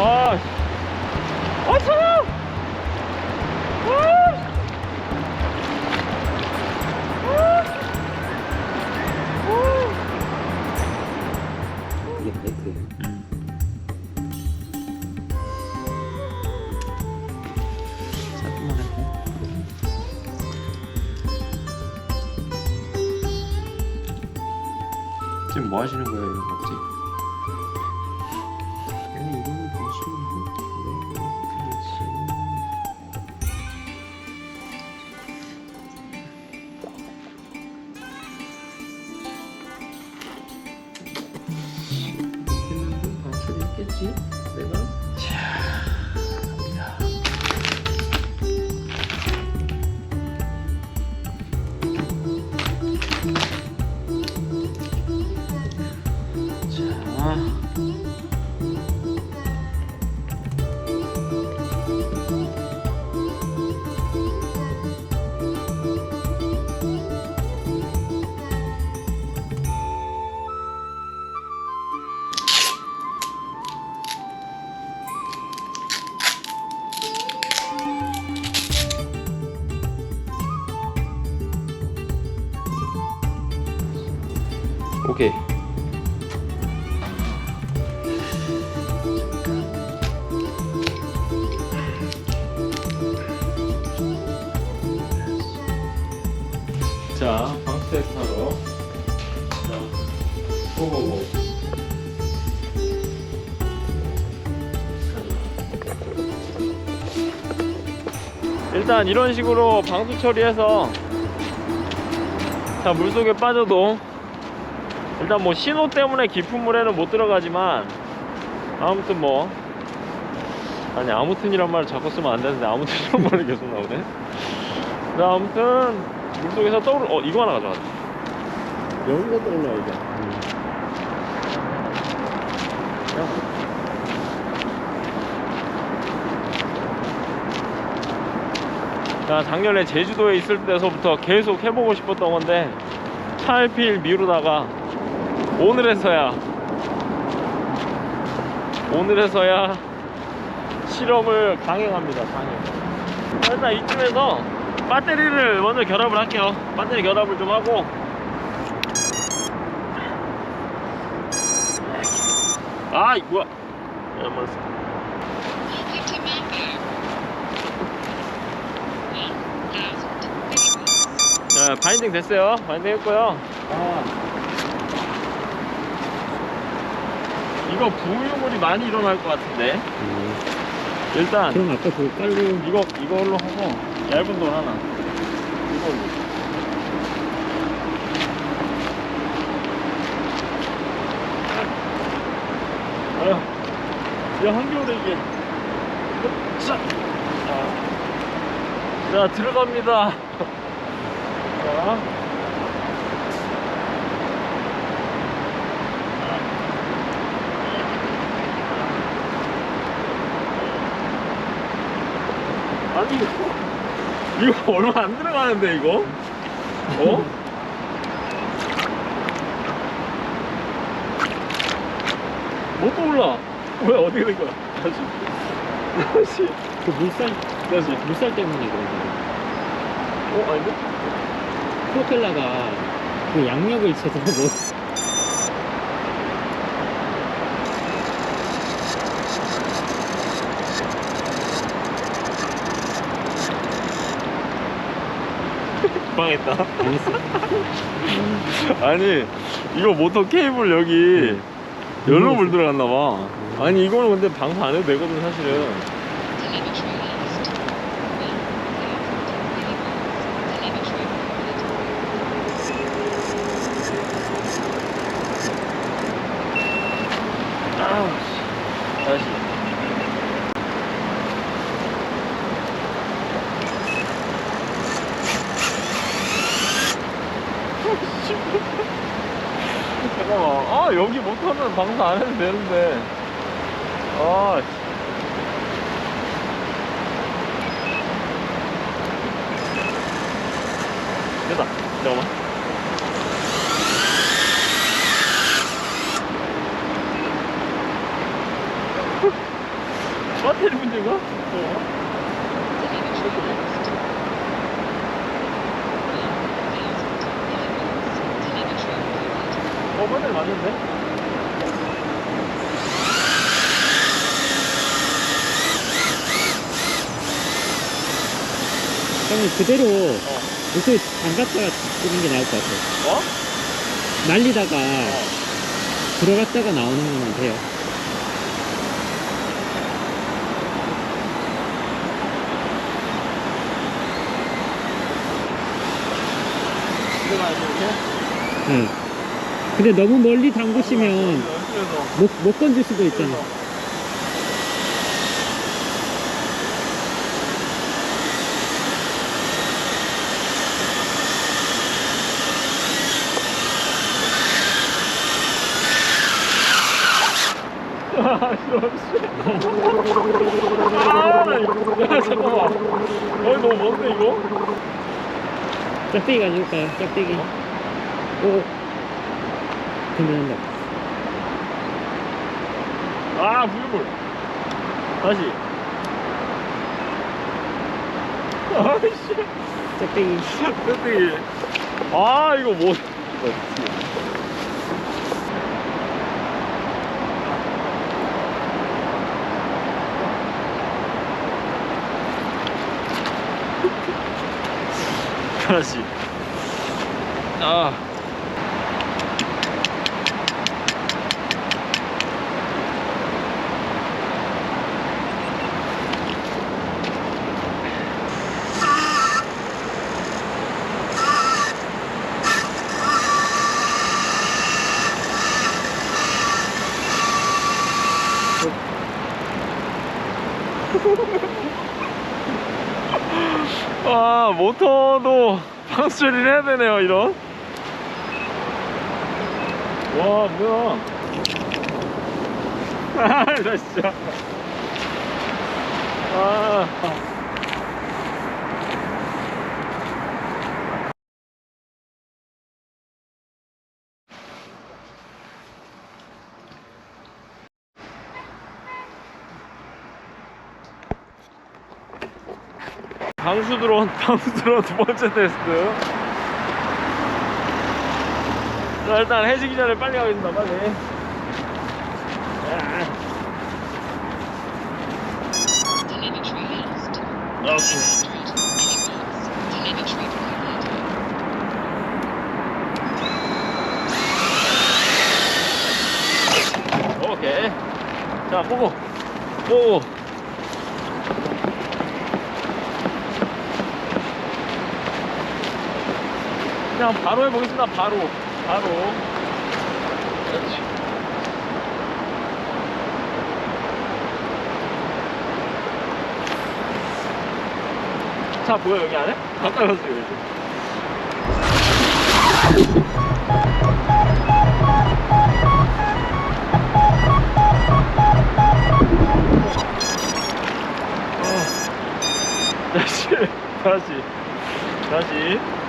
아, 씨. 아, 차가워! 아! 이게 데크. 조금만 할게. 지금 뭐 하시는 거예요, 이거 혹 자. 오케이. 일단 이런 식으로 방수 처리해서 자 물속에 빠져도 일단 뭐 신호 때문에 깊은 물에는 못 들어가지만 아무튼 뭐 아니 아무튼이란 말을 자꾸 쓰면 안 되는데 아무튼이란 말이 계속 나오네 자 아무튼 물속에서 떠오르 어 이거 하나 가져왔네 여기가 떠올라 이게. 자 작년에 제주도에 있을 때서부터 계속 해보고 싶었던 건데 차일피일 미루다가 오늘에서야 오늘에서야 실험을 강행합니다 강행. 자, 일단 이쯤에서 배터리를 먼저 결합을 할게요. 배터리 결합을 좀 하고. 아 이거 뭐야. 야, 몰랐어. 자 바인딩 됐어요. 바인딩 했고요. 아, 이거 부유물이 많이 일어날 것 같은데. 음. 일단 그럼 아까 그거 깔고 이거 이걸로 하고 얇은 돌 하나. 이걸로. 아유 야 한겨울에 이게 자, 자, 자 들어갑니다 자 아니 이거 이거 얼마 안 들어가는데 이거? 어? 못 떠올라 왜 어떻게 된 거야? 다시 다시 그 물살 다시 물살 때문에 그런 거야. 어 아닌데? 프로펠러가 그 양력을 쳐서 뭐 망했다. 아니 이거 모터 케이블 여기 열로 물 들어갔나 봐. 아니 이거는 근데 방수 안 해도 되거든 사실은 아우 씨. 다시 잠깐만 아 여기 모터는 방수 안 해도 되는데 아 씨. 됐다 잠깐만 문제인가? 어. 어, 맞네, 맞는데? 형님 그대로 어. 옷을 담갔다가 쓰는 게 나을 것 같아요. 어? 날리다가 어. 들어갔다가 나오는 거면 돼요. 들어가야지, 이렇게? 응. 근데 너무 멀리 담그시면. 못, 못 건질 수도 있잖아. 아, 씨. 아. 야, 잠깐만. 어이, 너무 먼데, 이거? 짝대기 가져올까요? 짝대기. 오. 된다. 아, 부유물. 다시. 아이씨. 짝대기. 뜨뜨기. 아, 이거 뭐. 다시. 아. 아, 모터도 방수 처리를 해야 되네요, 이런. 와, 뭐야. 아, 나 진짜. 아. 방수 드론, 방수 드론 두 번째 테스트. 자, 일단 해지기 전에 빨리 가겠습니다, 빨리. 아. 오케이. 200 millivolts. Telemetry delivered. 오케이. 자, 보고. 보고. 그냥 바로 해보겠습니다, 바로. 바로. 그렇지. 자, 보여, 여기 안에? 가까이 왔어요, 이제. 다시, 다시, 다시.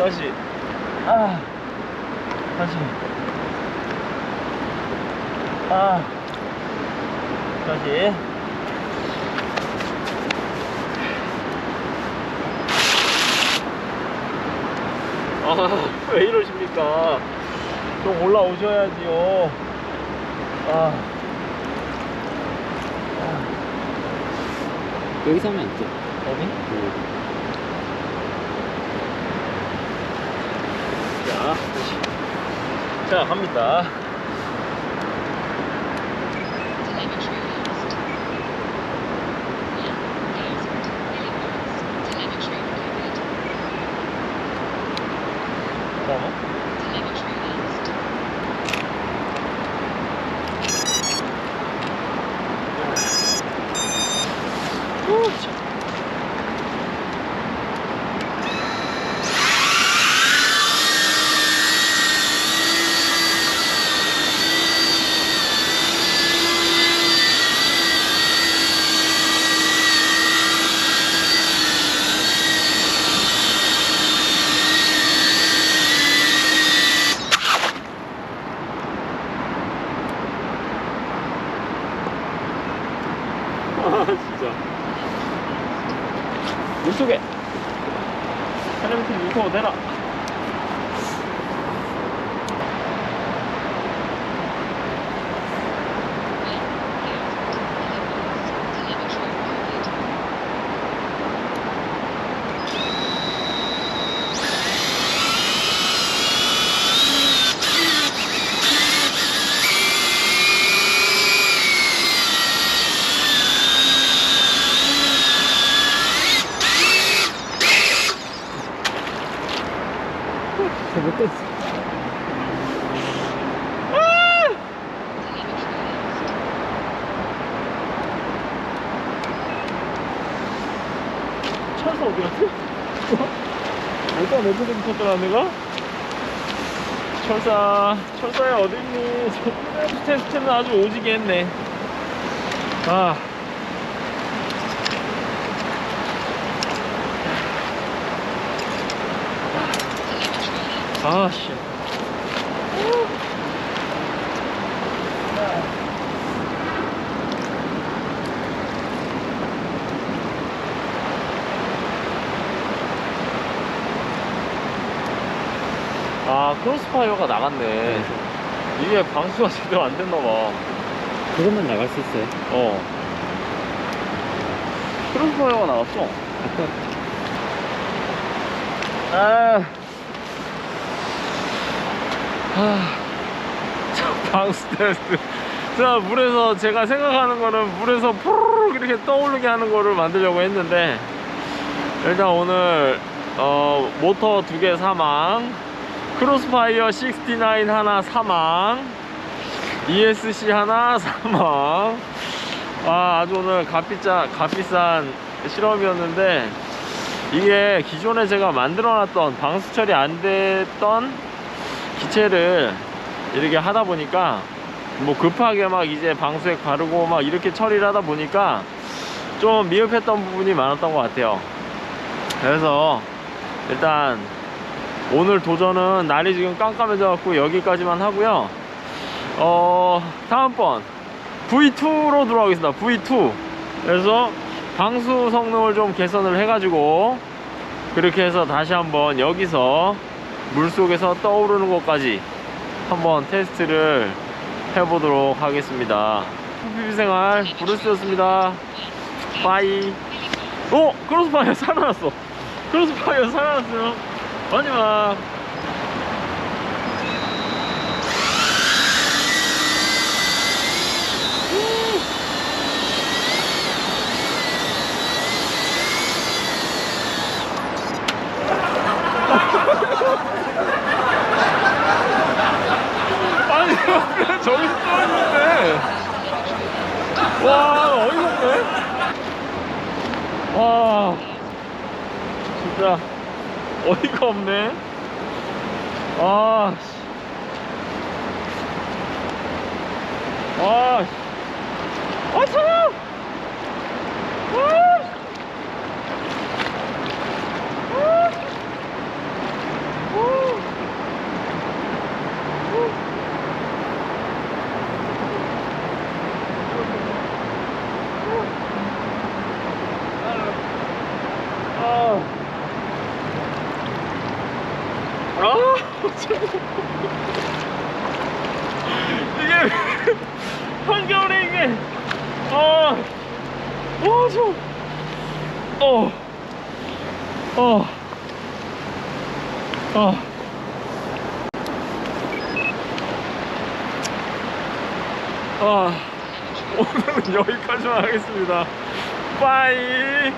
다시. 아. 다시. 아. 다시. 아, 왜 이러십니까? 좀 올라오셔야지요. 아. 여기서 하면 안 돼. 여기? 자, 다시. 자, 갑니다. Telemetry lost. 아 진짜 물속에 텔레비전 무서워 대라 Telemetry recorded. Telemetry lost. 철사 어디 갔지? 일단 렌즈도 붙었더라 내가? 철사 철사야 어딨니? 저 테스트는 아주 오지게 했네 아 아씨 아 크로스파이어가 나갔네. 이게 방수가 제대로 안 됐나봐. 그것만 나갈 수 있어요. 어. 크로스파이어가 나갔어. 아까 아. 아. 자, 방수 테스트. 자, 물에서 제가 생각하는 거는 물에서 푸르륵 이렇게 떠오르게 하는 거를 만들려고 했는데, 일단 오늘, 어, 모터 두 개 사망, 크로스파이어 69 하나 사망, ESC 하나 사망. 아, 아주 오늘 값비싼, 값비싼 실험이었는데, 이게 기존에 제가 만들어 놨던 방수 처리 안 됐던 기체를 이렇게 하다 보니까 뭐 급하게 막 이제 방수액 바르고 막 이렇게 처리를 하다 보니까 좀 미흡했던 부분이 많았던 것 같아요. 그래서 일단 오늘 도전은 날이 지금 깜깜해져 갖고 여기까지만 하고요. 어 다음번 V2로 돌아오겠습니다. V2 그래서 방수 성능을 좀 개선을 해 가지고 그렇게 해서 다시 한번 여기서 물속에서 떠오르는 것까지 한번 테스트를 해보도록 하겠습니다. PPV 생활 브루스였습니다. 빠이. 어? 크로스파이어 살아났어. 크로스파이어 살아났어요. 마지막. 아니 옆에 저기 떠있는데 와 어이없네 와 진짜 어이가 없네 아 씨. 아, 씨. 아, 차가워! 아, 씨. 아. 우. 아. 아, 이게 아, 와, 저, 어, 어, 어. 아, 오늘은 여기까지만 하겠습니다. 빠이.